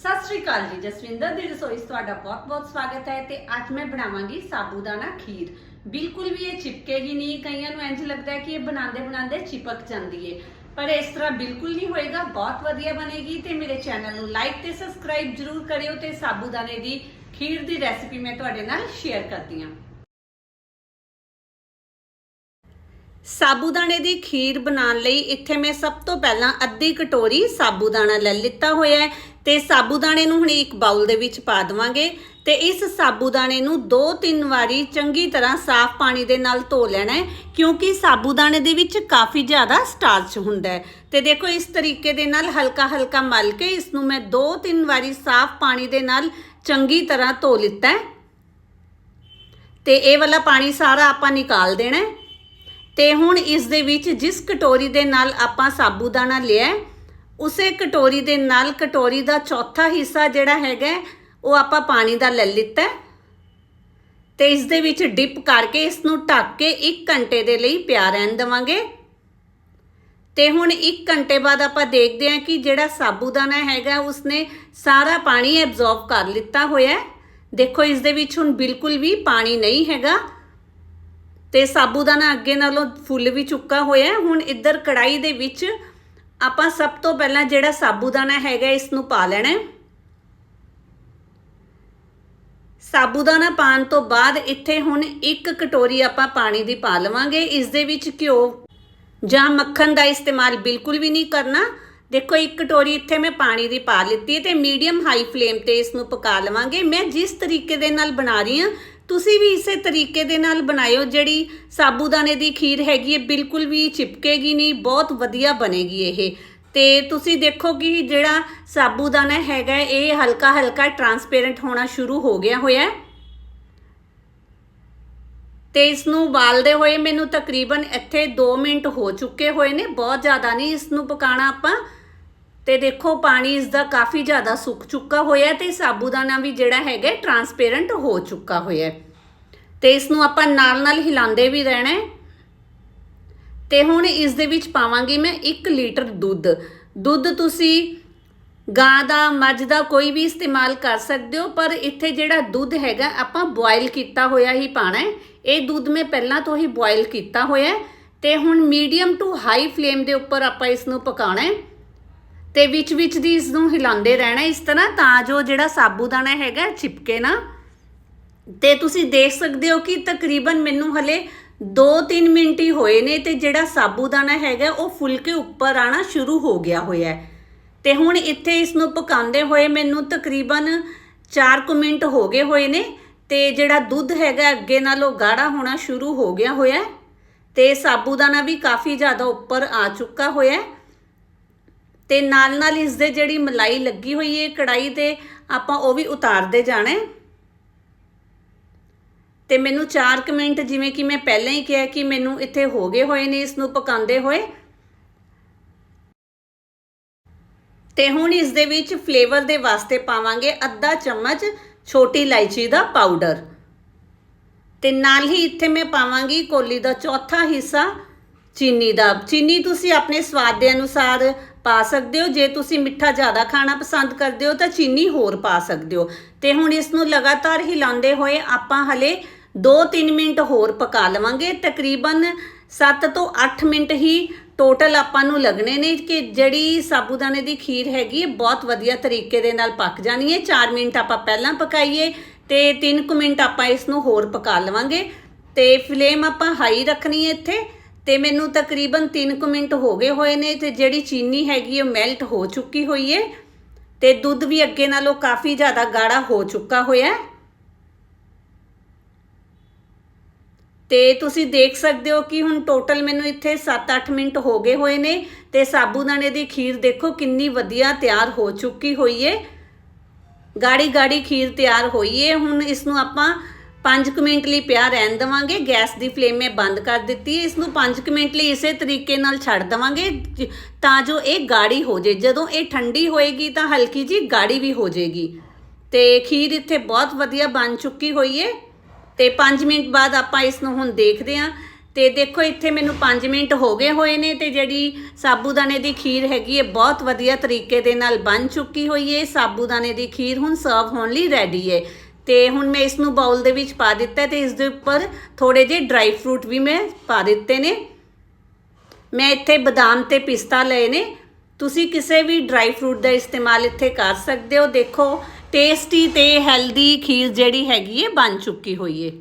ਸਤਿ ਸ਼੍ਰੀ ਅਕਾਲ ਜੀ, ਜਸਵਿੰਦਰ ਦੀ ਰਸੋਈ 'ਚ ਤੁਹਾਡਾ ਬਹੁਤ-ਬਹੁਤ ਸਵਾਗਤ ਹੈ ਤੇ ਅੱਜ ਮੈਂ ਬਣਾਵਾਂਗੀ ਸਾਬੂਦਾਨਾ ਖੀਰ। ਬਿਲਕੁਲ ਵੀ ਇਹ ਚਿਪਕੇਗੀ ਨਹੀਂ, ਕਈਆਂ ਨੂੰ ਇੰਜ ਲੱਗਦਾ ਹੈ ਕਿ ਇਹ ਬਣਾਉਂਦੇ ਬਣਾਉਂਦੇ ਚਿਪਕ ਜਾਂਦੀ ਹੈ। ਪਰ ਇਸ ਤਰ੍ਹਾਂ ਬਿਲਕੁਲ ਨਹੀਂ ਹੋਏਗਾ, ਬਹੁਤ ਵਧੀਆ ਬਣੇਗੀ ਤੇ ਮੇਰੇ ਚੈਨਲ ਨੂੰ ਲਾਈਕ ਤੇ ਸਬਸਕ੍ਰਾਈਬ ਜਰੂਰ ਕਰਿਓ ਤੇ ਸਾਬੂਦਾਨੇ ਦੀ ਖੀਰ ਦੀ ਰੈਸਿਪੀ ਮੈਂ ਤੁਹਾਡੇ ਨਾਲ ਸ਼ੇਅਰ ਕਰਦੀ ਹਾਂ। ਸਾਬੂਦਾਣੇ ਦੀ ਖੀਰ ਬਣਾਉਣ ਲਈ ਇੱਥੇ ਮੈਂ ਸਭ ਤੋਂ ਪਹਿਲਾਂ ਅੱਧੀ ਕਟੋਰੀ ਸਾਬੂਦਾਣਾ ਲੈ ਲਿੱਤਾ ਹੋਇਆ ਹੈ ਤੇ ਸਾਬੂਦਾਣੇ ਨੂੰ ਹੁਣ ਇੱਕ ਬਾਉਲ ਦੇ ਵਿੱਚ ਪਾ ਦਵਾਂਗੇ ਤੇ ਇਸ ਸਾਬੂਦਾਣੇ ਨੂੰ 2-3 ਵਾਰੀ ਚੰਗੀ ਤਰ੍ਹਾਂ ਸਾਫ਼ ਪਾਣੀ ਦੇ ਨਾਲ ਧੋ ਲੈਣਾ ਹੈ, ਕਿਉਂਕਿ ਸਾਬੂਦਾਣੇ ਦੇ ਵਿੱਚ ਕਾਫੀ ਜ਼ਿਆਦਾ ਸਟਾਰਚ ਹੁੰਦਾ ਹੈ। ਤੇ ਦੇਖੋ, ਇਸ ਤਰੀਕੇ ਦੇ ਨਾਲ ਹਲਕਾ ਹਲਕਾ ਮਲ ਕੇ ਇਸ ਨੂੰ ਮੈਂ 2-3 ਵਾਰੀ ਸਾਫ਼ ਪਾਣੀ ਦੇ ਨਾਲ ਚੰਗੀ ਤਰ੍ਹਾਂ ਧੋ ਲਿੱਤਾ ਹੈ। ਤੇ ਇਹ ਵਾਲਾ ਪਾਣੀ ਸਾਰਾ ਆਪਾਂ ਨਿਕਾਲ ਦੇਣਾ ਹੈ। ਤੇ ਹੁਣ ਇਸ ਦੇ ਵਿੱਚ ਜਿਸ ਕਟੋਰੀ ਦੇ ਨਾਲ ਆਪਾਂ ਸਾਬੂਦਾਨਾ ਲਿਆ ਉਸੇ ਕਟੋਰੀ ਦੇ ਨਾਲ ਕਟੋਰੀ ਦਾ ਚੌਥਾ ਹਿੱਸਾ ਜਿਹੜਾ ਹੈਗਾ ਉਹ ਆਪਾਂ ਪਾਣੀ ਦਾ ਲੈ ਲਿੱਤਾ ਹੈ ਤੇ ਇਸ ਦੇ ਵਿੱਚ ਡਿਪ ਕਰਕੇ ਇਸ ਨੂੰ ਢੱਕ ਕੇ 1 ਘੰਟੇ ਦੇ ਲਈ ਪਿਆ ਰਹਿਣ ਦੇਵਾਂਗੇ। ਤੇ ਹੁਣ 1 ਘੰਟੇ ਬਾਅਦ ਆਪਾਂ ਦੇਖਦੇ ਹਾਂ ਕਿ ਜਿਹੜਾ ਸਾਬੂਦਾਨਾ ਹੈਗਾ, ਉਸਨੇ ਸਾਰਾ ਪਾਣੀ ਐਬਜ਼ੌਰਬ ਕਰ ਲਿੱਤਾ ਹੋਇਆ ਦੇਖੋ, ਇਸ ਦੇ ਵਿੱਚ ਹੁਣ ਬਿਲਕੁਲ ਵੀ ਪਾਣੀ ਨਹੀਂ ਹੈਗਾ। ਤੇ ਸਾਬੂਦਾਨਾ ਅੱਗੇ ਨਾਲੋਂ ਫੁੱਲ ਵੀ ਚੁੱਕਾ ਹੋਇਆ ਹੁਣ ਇੱਧਰ ਕੜਾਈ ਦੇ ਵਿੱਚ ਆਪਾਂ ਸਭ ਤੋਂ ਪਹਿਲਾਂ ਜਿਹੜਾ ਸਾਬੂਦਾਨਾ ਹੈਗਾ ਇਸ ਨੂੰ ਪਾ ਲੈਣਾ ਹੈ। ਸਾਬੂਦਾਨਾ ਪਾਣ ਤੋਂ ਬਾਅਦ ਇੱਥੇ ਹੁਣ ਇੱਕ ਕਟੋਰੀ ਆਪਾਂ ਪਾਣੀ ਦੀ ਪਾ ਲਵਾਂਗੇ। ਇਸ ਦੇ ਵਿੱਚ ਘਿਓ ਜਾਂ ਮੱਖਣ ਦਾ ਇਸਤੇਮਾਲ ਬਿਲਕੁਲ ਵੀ ਨਹੀਂ ਕਰਨਾ। ਦੇਖੋ, ਇੱਕ ਕਟੋਰੀ ਇੱਥੇ ਮੈਂ ਪਾਣੀ ਦੀ ਪਾ ਲਿੱਤੀ ਹੈ ਤੇ ਮੀਡੀਅਮ ਹਾਈ ਫਲੇਮ ਤੇ ਇਸ ਨੂੰ ਪਕਾ ਲਵਾਂਗੇ। ਮੈਂ ਜਿਸ ਤਰੀਕੇ ਦੇ ਨਾਲ ਬਣਾ ਰਹੀ ਹਾਂ ਤੁਸੀਂ ਵੀ ਇਸੇ ਤਰੀਕੇ ਦੇ ਨਾਲ ਬਣਾਇਓ ਜਿਹੜੀ ਸਾਬੂਦਾਨੇ ਦੀ ਖੀਰ ਹੈਗੀ ਹੈ, ਬਿਲਕੁਲ ਵੀ ਚਿਪਕੇਗੀ ਨਹੀਂ, ਬਹੁਤ ਵਧੀਆ ਬਣੇਗੀ ਇਹ। ਤੇ ਤੁਸੀਂ ਦੇਖੋ ਕਿ ਜਿਹੜਾ ਸਾਬੂਦਾਨਾ ਹੈਗਾ, ਇਹ ਹਲਕਾ ਹਲਕਾ ਟਰਾਂਸਪੇਰੈਂਟ ਹੋਣਾ ਸ਼ੁਰੂ ਹੋ ਗਿਆ ਹੋਇਆ ਹੈ। ਤੇ ਇਸ ਨੂੰ ਉਬਾਲਦੇ ਹੋਏ ਮੈਨੂੰ ਤਕਰੀਬਨ ਇੱਥੇ 2 ਮਿੰਟ ਹੋ ਚੁੱਕੇ ਹੋਏ ਨੇ, ਬਹੁਤ ਜ਼ਿਆਦਾ ਨਹੀਂ ਇਸ ਨੂੰ ਪਕਾਣਾ ਆਪਾਂ ਤੇ ਦੇਖੋ, ਪਾਣੀ ਇਸ ਦਾ ਕਾਫੀ ਜ਼ਿਆਦਾ ਸੁੱਕ ਚੁੱਕਾ ਹੋਇਆ ਤੇ ਸਾਬੂਦਾਨਾ ਵੀ ਜਿਹੜਾ ਹੈਗਾ ਟਰਾਂਸਪੇਰੈਂਟ ਹੋ ਚੁੱਕਾ ਹੋਇਆ ਹੈ। ਤੇ ਇਸ ਨੂੰ ਆਪਾਂ ਨਾਲ ਨਾਲ ਹਿਲਾਉਂਦੇ ਵੀ ਰਹਿਣਾ ਹੈ। ਤੇ ਹੁਣ ਇਸ ਦੇ ਵਿੱਚ ਪਾਵਾਂਗੀ ਮੈਂ 1 ਲੀਟਰ ਦੁੱਧ। ਦੁੱਧ ਤੁਸੀਂ ਗਾਂ ਦਾ, ਮੱਝ ਦਾ ਕੋਈ ਵੀ ਇਸਤੇਮਾਲ ਕਰ ਸਕਦੇ ਹੋ, ਪਰ ਇੱਥੇ ਜਿਹੜਾ ਦੁੱਧ ਹੈਗਾ, ਆਪਾਂ ਬੋਇਲ ਕੀਤਾ ਹੋਇਆ ਹੀ ਪਾਣਾ ਹੈ। ਇਹ ਦੁੱਧ ਮੈਂ ਪਹਿਲਾਂ ਤੋਂ ਹੀ ਬੋਇਲ ਕੀਤਾ ਹੋਇਆ ਹੈ। ਤੇ ਹੁਣ ਮੀਡੀਅਮ ਟੂ ਹਾਈ ਫਲੇਮ ਦੇ ਉੱਪਰ ਆਪਾਂ ਇਸ ਨੂੰ ਪਕਾਉਣਾ ਹੈ। ਤੇ ਵਿੱਚ ਵਿੱਚ ਦੀ ਇਸ ਨੂੰ ਹਿਲਾਉਂਦੇ ਰਹਿਣਾ ਇਸ ਤਰ੍ਹਾਂ, ਤਾਂ ਜੋ ਜਿਹੜਾ ਸਾਬੂਦਾਨਾ ਹੈਗਾ ਚਿਪਕੇ ਨਾ। ਤੇ ਤੁਸੀਂ ਦੇਖ ਸਕਦੇ ਹੋ ਕਿ ਤਕਰੀਬਨ ਮੈਨੂੰ ਹਲੇ 2-3 ਮਿੰਟ ਹੀ ਹੋਏ ਨੇ ਤੇ ਜਿਹੜਾ ਸਾਬੂਦਾਨਾ ਹੈਗਾ ਉਹ ਫੁੱਲ ਕੇ ਉੱਪਰ ਆਣਾ ਸ਼ੁਰੂ ਹੋ ਗਿਆ ਹੋਇਆ ਹੈ। ਤੇ ਹੁਣ ਇੱਥੇ ਇਸ ਨੂੰ ਪਕਾਉਂਦੇ ਹੋਏ ਮੈਨੂੰ ਤਕਰੀਬਨ 4 ਕੁ ਮਿੰਟ ਹੋ ਗਏ ਹੋਏ ਨੇ ਤੇ ਜਿਹੜਾ ਦੁੱਧ ਹੈਗਾ ਅੱਗੇ ਨਾਲੋਂ ਗਾੜਾ ਹੋਣਾ ਸ਼ੁਰੂ ਹੋ ਗਿਆ ਹੋਇਆ ਹੈ। ਤੇ ਸਾਬੂਦਾਨਾ ਵੀ ਕਾਫੀ ਜ਼ਿਆਦਾ ਉੱਪਰ ਆ ਚੁੱਕਾ ਹੋਇਆ ਤੇ ਨਾਲ ਨਾਲ ਇਸ ਦੇ ਜਿਹੜੀ ਮਲਾਈ ਲੱਗੀ ਹੋਈ ਹੈ ਕੜਾਈ ਤੇ, ਆਪਾਂ ਉਹ ਵੀ ਉਤਾਰਦੇ ਜਾਣਾ ਹੈ। ਤੇ ਮੈਨੂੰ 4 ਕੁ ਮਿੰਟ ਜਿਵੇਂ ਕਿ ਮੈਂ ਪਹਿਲਾਂ ਹੀ ਕਿਹਾ ਕਿ ਮੈਨੂੰ ਇੱਥੇ ਹੋ ਗਏ ਹੋਏ ਨੇ, ਇਸ ਨੂੰ ਪਕਾਉਂਦੇ ਹੋਏ। ਤੇ ਹੁਣ ਇਸ ਦੇ ਵਿੱਚ ਫਲੇਵਰ ਦੇ ਵਾਸਤੇ ਪਾਵਾਂਗੇ ਅੱਧਾ ਚਮਚ ਛੋਟੀ ਇਲਾਇਚੀ ਦਾ ਪਾਊਡਰ। ਤੇ ਨਾਲ ਹੀ ਇੱਥੇ ਮੈਂ ਪਾਵਾਂਗੀ ਕੋਲੀ ਦਾ ਚੌਥਾ ਹਿੱਸਾ ਚੀਨੀ ਦਾ। ਚੀਨੀ ਤੁਸੀਂ ਆਪਣੇ ਸਵਾਦ ਦੇ ਅਨੁਸਾਰ ਪਾ ਸਕਦੇ ਹੋ। ਜੇ ਤੁਸੀਂ ਮਿੱਠਾ ਜ਼ਿਆਦਾ ਖਾਣਾ ਪਸੰਦ ਕਰਦੇ ਹੋ ਤਾਂ ਚੀਨੀ ਹੋਰ ਪਾ ਸਕਦੇ ਹੋ। ਤੇ ਹੁਣ ਇਸ ਨੂੰ ਲਗਾਤਾਰ ਹਿਲਾਉਂਦੇ ਹੋਏ ਆਪਾਂ ਹਲੇ 2-3 ਮਿੰਟ ਹੋਰ ਪਕਾ ਲਵਾਂਗੇ। ਤਕਰੀਬਨ 7 ਤੋਂ 8 ਮਿੰਟ ਹੀ ਟੋਟਲ ਆਪਾਂ ਨੂੰ ਲੱਗਣੇ ਨੇ ਕਿ ਜਿਹੜੀ ਸਾਬੂਦਾਨੇ ਦੀ ਖੀਰ ਹੈਗੀ ਹੈ ਬਹੁਤ ਵਧੀਆ ਤਰੀਕੇ ਦੇ ਨਾਲ ਪੱਕ ਜਾਣੀ ਹੈ। 4 ਮਿੰਟ ਆਪਾਂ ਪਹਿਲਾਂ ਪਕਾਈਏ ਤੇ 3 ਕੁ ਮਿੰਟ ਆਪਾਂ ਇਸ ਨੂੰ ਹੋਰ ਪਕਾ ਲਵਾਂਗੇ। ਤੇ ਫਲੇਮ ਆਪਾਂ ਹਾਈ ਰੱਖਣੀ ਹੈ ਇੱਥੇ। ਤੇ ਮੈਨੂੰ ਤਕਰੀਬਨ 3 ਕੁ ਮਿੰਟ ਹੋ ਗਏ ਹੋਏ ਨੇ ਤੇ ਜਿਹੜੀ ਚੀਨੀ ਹੈਗੀ ਉਹ ਮੈਲਟ ਹੋ ਚੁੱਕੀ ਹੋਈ ਹੈ ਤੇ ਦੁੱਧ ਵੀ ਅੱਗੇ ਨਾਲੋਂ ਕਾਫੀ ਜ਼ਿਆਦਾ ਗਾੜਾ ਹੋ ਚੁੱਕਾ ਹੋਇਆ ਹੈ। ਤੇ ਤੁਸੀਂ ਦੇਖ ਸਕਦੇ ਹੋ ਕਿ ਹੁਣ ਟੋਟਲ ਮੈਨੂੰ ਇੱਥੇ 7-8 ਮਿੰਟ ਹੋ ਗਏ ਹੋਏ ਨੇ ਤੇ ਸਾਬੂਦਾਨੇ ਦੀ ਖੀਰ ਦੇਖੋ ਕਿੰਨੀ ਵਧੀਆ ਤਿਆਰ ਹੋ ਚੁੱਕੀ ਹੋਈ ਏ। ਗਾੜੀ ਗਾੜੀ ਖੀਰ ਤਿਆਰ ਹੋਈ ਏ। ਹੁਣ ਇਸ ਨੂੰ ਆਪਾਂ 5 ਮਿੰਟ ਲਈ ਪਿਆ ਰਹਿਣ ਦਵਾਂਗੇ, ਗੈਸ ਦੀ ਫਲੇਮ ਮੈਂ ਬੰਦ ਕਰ ਦਿੱਤੀ ਹੈ ਇਸ ਨੂੰ 5 ਮਿੰਟ ਲਈ ਇਸੇ ਤਰੀਕੇ ਨਾਲ ਛੱਡ ਦਵਾਂਗੇ, ਜ- ਤਾਂ ਜੋ ਇਹ ਗਾੜੀ ਹੋ ਜੇ। ਜਦੋਂ ਇਹ ਠੰਡੀ ਹੋਏਗੀ ਤਾਂ ਹਲਕੀ ਜੀ ਗਾੜੀ ਵੀ ਹੋ ਜੇਗੀ। ਤੇ ਖੀਰ ਇੱਥੇ ਬਹੁਤ ਵਧੀਆ ਬਣ ਚੁੱਕੀ ਹੋਈ ਹੈ ਤੇ 5 ਮਿੰਟ ਬਾਅਦ ਆਪਾਂ ਇਸ ਨੂੰ ਹੁਣ ਦੇਖਦੇ ਹਾਂ ਤੇ ਦੇਖੋ, ਇੱਥੇ ਮੈਨੂੰ 5 ਮਿੰਟ ਹੋ ਗਏ ਹੋਏ ਨੇ ਤੇ ਜਿਹੜੀ ਸਾਬੂਦਾਨੇ ਦੀ ਖੀਰ ਹੈਗੀ ਹੈ ਬਹੁਤ ਵਧੀਆ ਤਰੀਕੇ ਦੇ ਨਾਲ ਬਣ ਚੁੱਕੀ ਹੋਈ ਹੈ ਸਾਬੂਦਾਨੇ ਦੀ ਖੀਰ ਹੁਣ ਸਰਵ ਹੋਣ ਲਈ ਰੈਡੀ ਹੈ ਤੇ ਹੁਣ ਮੈਂ ਇਸ ਨੂੰ ਬਾਉਲ ਦੇ ਵਿੱਚ ਪਾ ਦਿੱਤਾ ਹੈ ਤੇ ਇਸ ਦੇ ਉੱਪਰ ਥੋੜੇ ਜਿਹੇ ਡਰਾਈ ਫਰੂਟ ਵੀ ਮੈਂ ਪਾ ਦਿੱਤੇ ਨੇ। ਮੈਂ ਇੱਥੇ ਬਦਾਮ ਤੇ ਪਿਸਤਾ ਲਏ ਨੇ। ਤੁਸੀਂ ਕਿਸੇ ਵੀ ਡਰਾਈ ਫਰੂਟ ਦਾ ਇਸਤੇਮਾਲ ਇੱਥੇ ਕਰ ਸਕਦੇ ਹੋ। ਦੇਖੋ ਟੇਸਟੀ ਤੇ ਹੈਲਦੀ ਖੀਰ ਜਿਹੜੀ ਹੈਗੀ ਹੈ ਬਣ ਚੁੱਕੀ ਹੋਈ ਹੈ